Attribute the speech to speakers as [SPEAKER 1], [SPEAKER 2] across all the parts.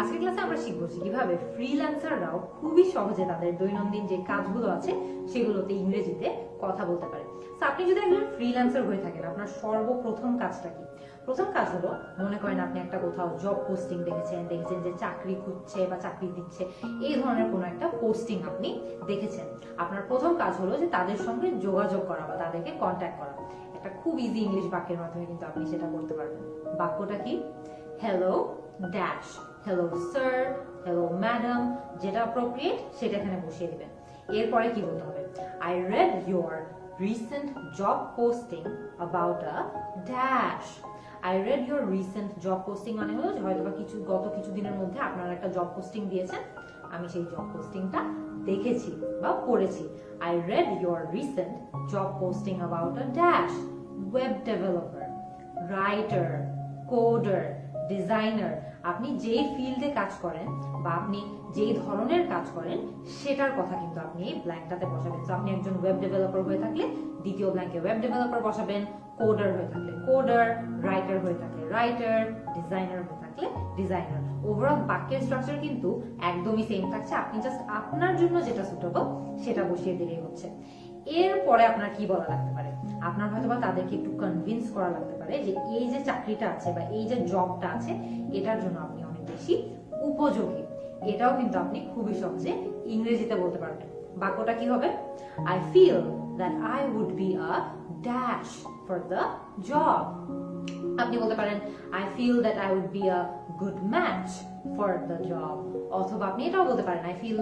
[SPEAKER 1] আজকের ক্লাসে আমরা শিখব কীভাবে ফ্রিল্যান্সাররাও খুবই সহজে তাদের দৈনন্দিন যে কাজগুলো আছে, সেগুলোতে ইংরেজিতে কথা বলতে পারে। আপনি যদি একজন ফ্রিল্যান্সার হয়ে থাকেন, আপনার সর্বপ্রথম কাজটা কি? প্রথম কাজ হলো, মনে করেন আপনি একটা কোথাও জব পোস্টিং দেখেছেন দেখেছেন যে চাকরি খুঁজছে বা চাকরি দিচ্ছে, এই ধরনের কোনো একটা পোস্টিং আপনি দেখেছেন। আপনার প্রথম কাজ হলো যে তাদের সঙ্গে যোগাযোগ করা বা তাদেরকে কন্ট্যাক্ট করা। একটা খুব ইজি ইংলিশ বাক্যের মাধ্যমে কিন্তু আপনি সেটা করতে পারবেন। বাক্যটা কি? Hello dash hello sir hello madam যেটা অ্যাপ্রোপ্রিয়েট সেটা এখানে বসিয়ে দিবেন। এরপরে কি বলতে হবে? I read your recent job posting about a dash I read your recent job posting মানে হলো হয়তো বা কিছু, গত কিছু দিনের মধ্যে আপনারা একটা জব পোস্টিং দিয়েছেন। আমি সেই জব পোস্টিংটা দেখেছি বা পড়েছি। I read your recent job posting about a dash web developer writer coder designer আপনি যেই ফিল্ডে কাজ করেন বা আপনি যেই ধরনের কাজ করেন, সেটার কথা কিন্তু আপনি এই ব্ল্যাঙ্কটাতে বসাবেন। তো আপনি একজন ওয়েব ডেভেলপার হয়ে থাকলে দ্বিতীয় ব্ল্যাঙ্কে ওয়েব ডেভেলপার বসাবেন কোডার হয়ে থাকলে কোডার রাইটার হয়ে থাকলে রাইটার ডিজাইনার হয়ে থাকলে ডিজাইনার ওভারঅল বাক্যের স্ট্রাকচার কিন্তু একদমই সেম থাকছে। আপনি জাস্ট আপনার জন্য যেটা সুটেবল সেটা বসিয়ে দিলেই হচ্ছে। এরপরে আপনার কি বলা লাগতে পারে? আপনার হয়তো বা তাদেরকে একটু কনভিন্স করা লাগতে পারে যে এই যে চাকরিটা আছে বা এই যে জবটা আছে, এটার জন্য আপনি অনেক বেশি উপযোগী। এটাও কিন্তু আপনি খুবই সহজে ইংরেজিতে বলতে পারবেন। বাক্যটা কি হবে? I feel that I would be a dash for the job আপনি বলতে পারেন I feel that I would be a good match for the job অথবা আপনি এটাও বলতে পারেন I feel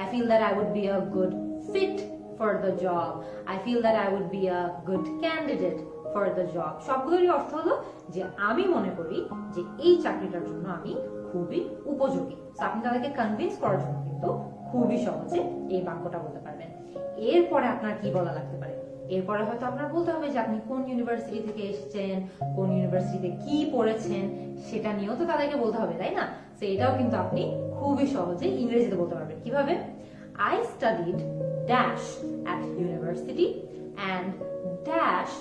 [SPEAKER 1] I feel that I would be a good fit for the job I feel that I would be a good candidate for the job সবগুলোরই অর্থ হলো যে আমি মনে করি যে এই চাকরিটার জন্য আমি খুবই উপযোগী। আপনি তাদেরকে কনভিন্স করার জন্য কিন্তু খুবই সহজে এই বাক্যটা বলতে পারবেন। এরপরে আপনার কি বলা লাগতে পারে? এরপরে হয়তো আপনার বলতে হবে যে আপনি কোন ইউনিভার্সিটি থেকে এসেছেন, কোন ইউনিভার্সিটিতে কি পড়েছেন, সেটা নিয়েও তো তাদেরকে বলতে হবে, তাই না? তো এটাও কিন্তু আপনি খুবই সহজে ইংরেজিতে বলতে পারবেন। কীভাবে? I studied dash at university and dash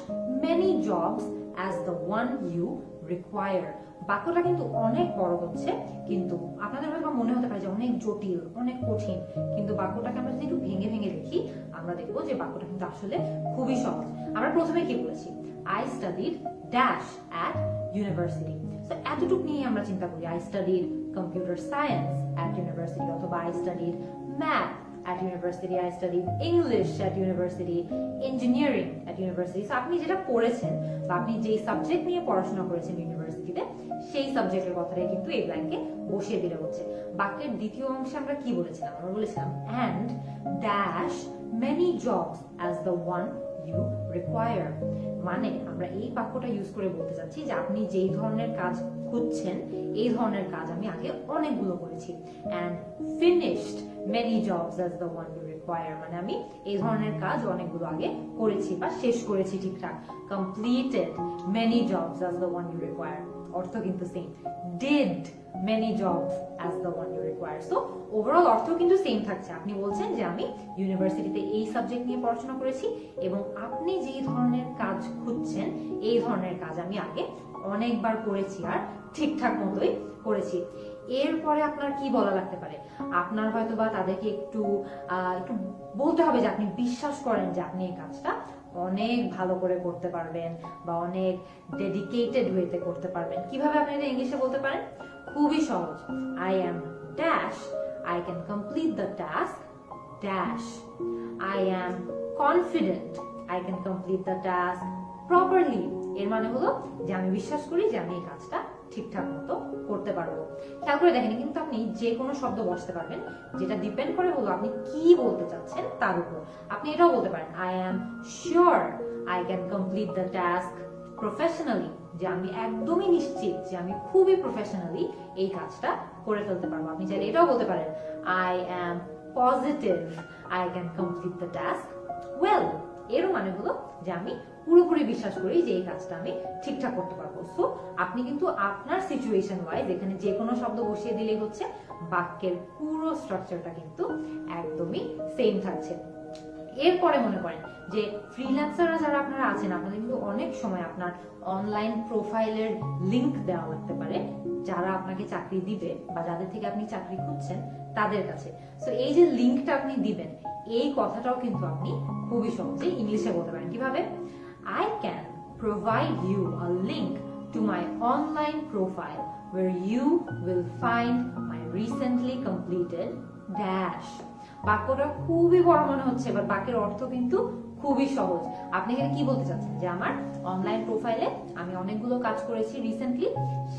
[SPEAKER 1] many jobs as the one you require. বাক্যটা কিন্তু অনেক বড় হচ্ছে, কিন্তু আপনাদের হয়তো মনে হতে পারে যে অনেক জটিল, অনেক কঠিন, কিন্তু বাক্যটাকে আমরা যদি একটু ভেঙে ভেঙে দেখি, আমরা দেখব যে বাক্যটা কিন্তু আসলে খুবই সহজ। আমরা প্রথমে কি বলেছি? I studied dash at university তো এতটুকু নিয়ে আমরা চিন্তা করি I studied computer science at university অথবা I studied math at university. I studied English at university, engineering at university. So, আপনি যেটা পড়েছেন বা আপনি যেই সাবজেক্ট নিয়ে পড়াশোনা করেছেন ইউনিভার্সিটিতে সেই সাবজেক্টের কথাটাই কিন্তু এই ব্ল্যাঙ্কে বসিয়ে দিলে হচ্ছে। বাক্যের দ্বিতীয় অংশে আমরা কি বলেছিলাম? আমরা বলেছিলাম, and dash many jobs as the one you require. মানে আমরা এই বাক্যটা ইউজ করে বলতে চাচ্ছি যে আপনি যেই ধরনের কাজ খুঁজছেন, এই ধরনের কাজ আমি আগে অনেকগুলো করেছি। And finished many jobs as the one you require মানে আমি এই ধরনের কাজ অনেকগুলো আগে করেছি বা শেষ করেছি ঠিকঠাক। Completed many jobs as the one you require অর্থ কিন্তু same did many jobs as the one you require so overall অর্থ কিন্তু সেম থাকছে। আপনি বলছেন যে আমি ইউনিভার্সিটিতে এই সাবজেক্ট নিয়ে পড়াশোনা করেছি এবং আপনি যেই ধরনের কাজ খুঁজছেন, এই ধরনের কাজ আমি আগে অনেকবার করেছি আর ঠিকঠাক মতোই করেছি। এরপরে আপনার কি বলা লাগতে পারে? আপনার হয়তো বা তাদেরকে একটু একটু বলতে হবে যে আপনি বিশ্বাস করেন যে আপনি এই কাজটা অনেক ভালো করে করতে পারবেন বা অনেক ডেডিকেটেড ওয়েতে করতে পারবেন। কীভাবে আপনি এটা ইংলিশে বলতে পারেন? খুবই সহজ। I am dash I can complete the task dash I am confident I can complete the task properly এর মানে হলো যে আমি বিশ্বাস করি যে আমি এই কাজটা ঠিকঠাক মতো করতে পারব। খেয়াল করে দেখেন, কিন্তু আপনি যে কোনো শব্দ বসতে পারবেন, যেটা ডিপেন্ড করে হলো আপনি কি বলতে চাচ্ছেন তার উপর। আপনি এটাও বলতে পারেন I am sure I can complete the task professionally যে আমি একদমই নিশ্চিত যে আমি খুবই প্রফেশনালি এই কাজটা করে ফেলতে পারব। আপনি চাইলে এটাও বলতে পারেন I am positive I can complete the task well এরও মানে হলো যে আমি পুরোপুরি বিশ্বাস করি যে এই কাজটা আমি ঠিকঠাক করতে পারব। সো আপনি কিন্তু আপনার সিচুয়েশন ওয়াইজ এখানে যে কোনো শব্দ বসিয়ে দিলেই হচ্ছে, বাক্যের পুরো স্ট্রাকচারটা কিন্তু একদমই সেম থাকছে। এরপরে মনে করেন যে ফ্রিল্যান্সাররা যারা আপনারা আছেন, আপনাদের কিন্তু অনেক সময় আপনার অনলাইন প্রোফাইলের লিংক দেওয়া লাগতে পারে, যারা আপনাকে চাকরি দিবে বা যাদের থেকে আপনি চাকরি খুঁজছেন তাদের কাছে। সো এই যে লিংকটা আপনি দিবেন এই কথাটাও কিন্তু আপনি খুবই সহজে ইংলিশে বলতে পারেন। কীভাবে? I can provide you a link to my online profile where you will find my recently completed dash. বাক্যটা খুবই বড় মনে হচ্ছে এবার বাক্যের অর্থ কিন্তু খুবই সহজ। আপনি এখানে কি বলতে চাচ্ছেন? যে আমার অনলাইন প্রোফাইলে আমি অনেকগুলো কাজ করেছি রিসেন্টলি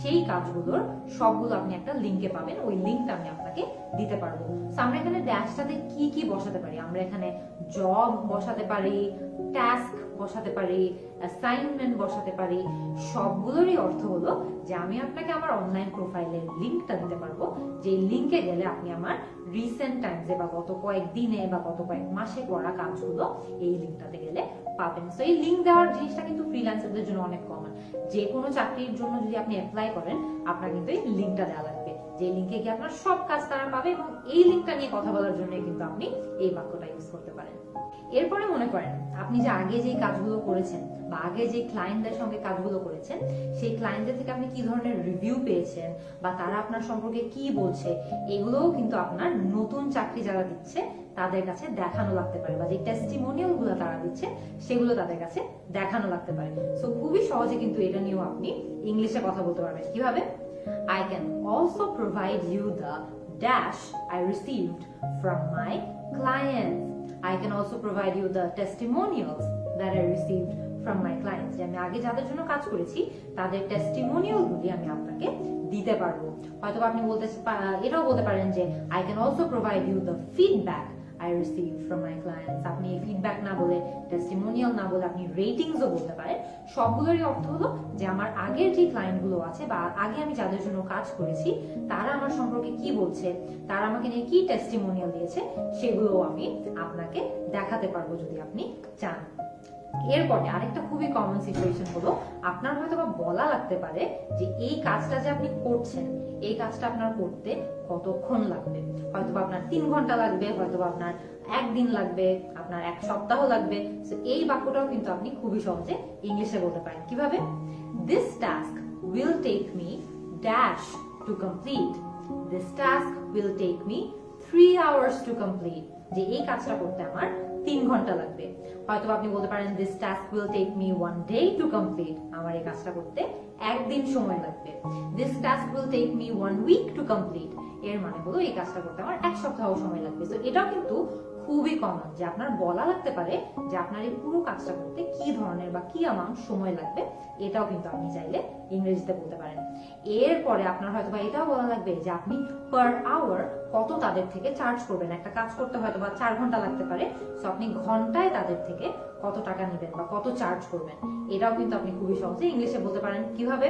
[SPEAKER 1] সেই কাজগুলোর সবগুলো আপনি একটা লিঙ্কে পাবেন। ওই লিঙ্কটা আমি আপনাকে দিতে পারব। আমরা এখানে ড্যাশটাতে কি কি বসাতে পারি? আমরা এখানে জব বসাতে পারি টাস্ক বসাতে পারি অ্যাসাইনমেন্ট বসাতে পারি। সবগুলোরই অর্থ হলো যে আমি আপনাকে আমার অনলাইন প্রোফাইলের লিঙ্কটা দিতে পারব। যে লিঙ্কে গেলে আপনি আমার রিসেন্ট টাইমসে বা গত কয়েক দিনে বা গত কয়েক মাসে করা কাজগুলো এই লিংকটাতে গেলে পাবেন। তো এই লিঙ্ক দেওয়ার জিনিসটা কিন্তু ফ্রিল্যান্সারদের জন্য অনেক কমন যে কোনো চাকরির জন্য যদি আপনি অ্যাপ্লাই করেন, আপনার কিন্তু এই লিঙ্কটা দেওয়া লাগবে। যে লিঙ্কে গিয়ে আপনার সব কাজ তারা পাবে এবং এই লিঙ্কটা নিয়ে কথা বলার জন্য কিন্তু আপনি এই বাক্যটা ইউজ করতে পারেন। এরপরে মনে করেন আপনি যে আগে যে কাজগুলো করেছেন বা আগে যে ক্লায়েন্টদের সঙ্গে কাজগুলো করেছেন, সেই ক্লায়েন্টদের থেকে আপনি কি ধরনের রিভিউ পেয়েছেন বা তারা আপনার সম্পর্কে কি বলছে, এগুলোও কিন্তু আপনার নতুন চাকরি যারা দিচ্ছে, তাদের কাছে দেখানো লাগতে পারে বা যে টেস্টিমোনিয়ালগুলো তারা দিচ্ছে, সেগুলো তাদের কাছে দেখানো লাগতে পারে। সো খুবই সহজে কিন্তু এটা নিয়েও আপনি ইংলিশে কথা বলতে পারবেন। কীভাবে? I can also provide you the dash I received from my clients. I can also provide you the testimonials that I received from my clients. যে আমি আগে যাদের জন্য কাজ করেছি তাদের টেস্টিমোনিয়াল গুলি আমি আপনাকে দিতে পারব হয়তো আপনি বলতে এটাও বলতে পারেন যে I can also provide you the feedback I receive from my clients. আপনি ফিডব্যাক না বলে টেস্টিমোনিয়াল না বলে আপনি রেটিংসও বলতে পারেন সবগুলোরই অর্থ হলো যে আমার আগের যে ক্লায়েন্টগুলো আছে বা আগে আমি যাদের জন্য কাজ করেছি, তারা আমার সম্পর্কে কি বলছে, তারা আমাকে নিয়ে কি টেস্টিমোনিয়াল দিয়েছে সেগুলো আমি আপনাকে দেখাতে পারব যদি আপনি চান এরপরে আরেকটা খুবই কমন সিচুয়েশন হলো আপনার হয়তো বা বলা লাগতে পারে যে এই কাজটা যে আপনি করছেন এই কাজটা আপনার করতে কতক্ষণ লাগবে? হয়তো আপনার তিন ঘণ্টা লাগবে হয়তো আপনার একদিন লাগবে আপনার এক সপ্তাহ লাগবে। So, এই বাক্যটাও কিন্তু আপনি খুবই সহজে ইংলিশে বলতে পারেন। কীভাবে? This task will take me dash to complete this task will take me three hours to complete যে এই কাজটা করতে আমার তিন ঘণ্টা লাগবে। হয়তো আপনি বলতে পারেন this task will take me one day to complete আমার এই কাজটা করতে একদিন সময় লাগবে। This task will take me one week to complete এর মানে হলো এই কাজটা করতে আমার এক সপ্তাহ সময় লাগবে। তো এটাও কিন্তু খুবই কমন যে আপনার বলা লাগতে পারে যে আপনার এই পুরো কাজটা করতে কি ধরনের বা কি অ্যামাউন্ট সময় লাগবে, এটাও কিন্তু আপনি চাইলে ইংরেজিতে বলতে পারেন। এরপরে আপনার হয়তো বা এটাও বলা লাগবে যে আপনি পার আওয়ার কত তাদের থেকে চার্জ করবেন। একটা কাজ করতে হয়তো বা চার ঘণ্টা লাগতে পারে। তো আপনি ঘন্টায় তাদের থেকে কত টাকা নেবেন বা কত চার্জ করবেন, এটাও কিন্তু আপনি খুবই সহজে ইংলিশে বলতে পারেন। কীভাবে?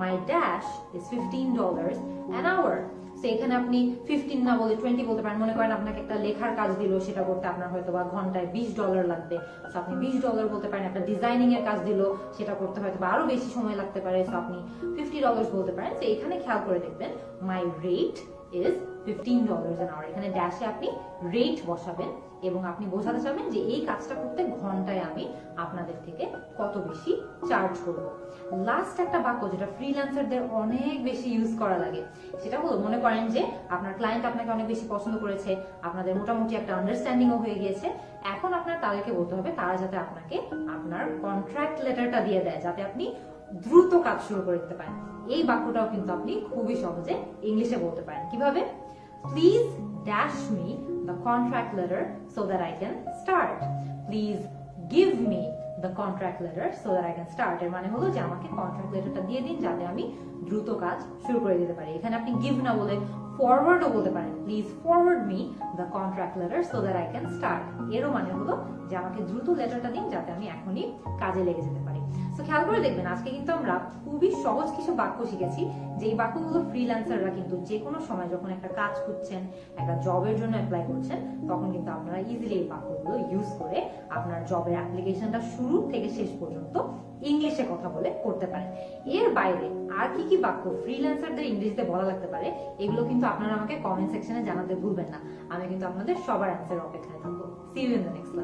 [SPEAKER 1] My dash is fifteen dollars an hour তো এখানে আপনি ফিফটিন না বলে টোয়েন্টি বলতে পারেন। মনে করেন আপনাকে একটা লেখার কাজ দিল সেটা করতে আপনার হয়তো বা ঘন্টায় বিশ ডলার লাগবে। আপনি বিশ ডলার বলতে পারেন একটা ডিজাইনিং এর কাজ দিল সেটা করতে হয়তো বা আরও বেশি সময় লাগতে পারে। আপনি ফিফটি ডলার বলতে পারেন। তো এখানে খেয়াল করে দেখবেন my rate is fifteen dollars an hour এখানে ড্যাশে আপনি রেট বসাবেন এবং আপনি বোঝাতে চাবেন যে এই কাজটা করতে ঘন্টায় আমি আপনাদের থেকে কত বেশি চার্জ করব। লাস্ট একটা বাক্য যেটা ফ্রিল্যান্সারদের অনেক বেশি ইউজ করা লাগে, সেটা হলো মনে করেন যে আপনার ক্লায়েন্ট আপনাকে অনেক বেশি পছন্দ করেছে, আপনাদের মোটামুটি একটা আন্ডারস্ট্যান্ডিংও হয়ে গিয়েছে। এখন আপনার তাদেরকে বলতে হবে, তারা যাতে আপনাকে আপনার কন্ট্রাক্ট লেটারটা দিয়ে দেয়, যাতে আপনি দ্রুত কাজ শুরু করে দিতে পারেন। এই বাক্যটাও কিন্তু আপনি খুবই সহজে ইংলিশে বলতে পারেন। কীভাবে? Please dash me the contract letter so that I can start please give me the contract letter so that I can start এর মানে হলো যে আমাকে কন্ট্রাক্ট লেটারটা দিয়ে দিন যাতে আমি দ্রুত কাজ শুরু করে দিতে পারি। এখানে আপনি গিভ না বলে ফরওয়ার্ডও বলতে পারেন। Please forward me the contract letter so that I can start এরও মানে হলো যে আমাকে দ্রুত লেটারটা দিন যাতে আমি এখনই কাজে লেগে যেতে পারি। তো খেয়াল করে দেখবেন, আজকে কিন্তু আমরা খুবই সহজ কিছু বাক্য শিখেছি যে এই বাক্যগুলো ফ্রিল্যান্সাররা কিন্তু যে কোনো সময় যখন একটা কাজ খুঁজছেন, একটা জবের জন্য অ্যাপ্লাই করছেন, তখন কিন্তু আপনারা ইজিলি এই বাক্যগুলো ইউজ করে আপনার জবের অ্যাপ্লিকেশনটা শুরু থেকে শেষ পর্যন্ত ইংলিশে কথা বলে করতে পারেন। এর বাইরে আর কি কি বাক্য ফ্রিল্যান্সারদের ইংরেজিতে বলা লাগতে পারে, এগুলো কিন্তু আপনারা আমাকে কমেন্ট সেকশনে জানাতে ভুলবেন না। আমি কিন্তু আপনাদের সবার অ্যান্সার অপেক্ষায় থাকব। See you in the next